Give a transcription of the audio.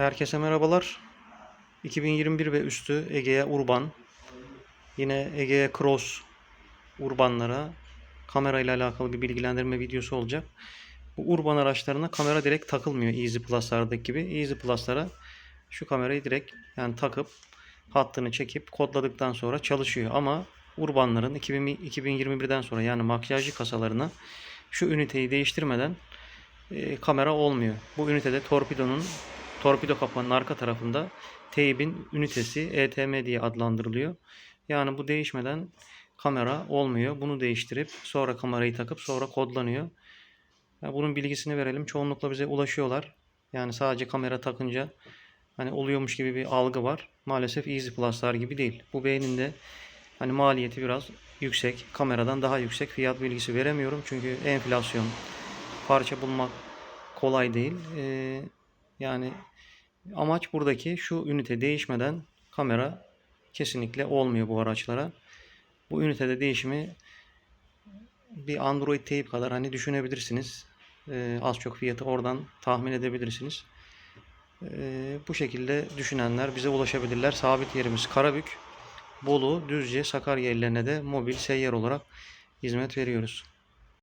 Herkese merhabalar. 2021 ve üstü Ege'ye Urban. Yine Ege'ye Cross Urbanlara kamera ile alakalı bir bilgilendirme videosu olacak. Bu Urban araçlarına kamera direkt takılmıyor Easy Plus'lardaki gibi. Easy Plus'lara şu kamerayı direkt yani takıp hattını çekip kodladıktan sonra çalışıyor. Ama Urbanların 2000 2021'den sonra yani makyajlı kasalarına şu üniteyi değiştirmeden e, kamera olmuyor. Bu ünitede torpidonun torpido kapağının arka tarafında teybin ünitesi ETM diye adlandırılıyor. Yani bu değişmeden kamera olmuyor. Bunu değiştirip sonra kamerayı takıp sonra kodlanıyor. Ya bunun bilgisini verelim. Çoğunlukla bize ulaşıyorlar. Yani sadece kamera takınca hani oluyormuş gibi bir algı var. Maalesef Easy Plus'lar gibi değil. Bu beynin de hani maliyeti biraz yüksek. Kameradan daha yüksek fiyat bilgisi veremiyorum. Çünkü enflasyon parça bulmak kolay değil. Ee, yani amaç buradaki şu ünite değişmeden kamera kesinlikle olmuyor bu araçlara. Bu ünitede değişimi bir Android teyp kadar hani düşünebilirsiniz. Ee, az çok fiyatı oradan tahmin edebilirsiniz. Ee, bu şekilde düşünenler bize ulaşabilirler. Sabit yerimiz Karabük, Bolu, Düzce, Sakarya illerine de mobil seyyar olarak hizmet veriyoruz.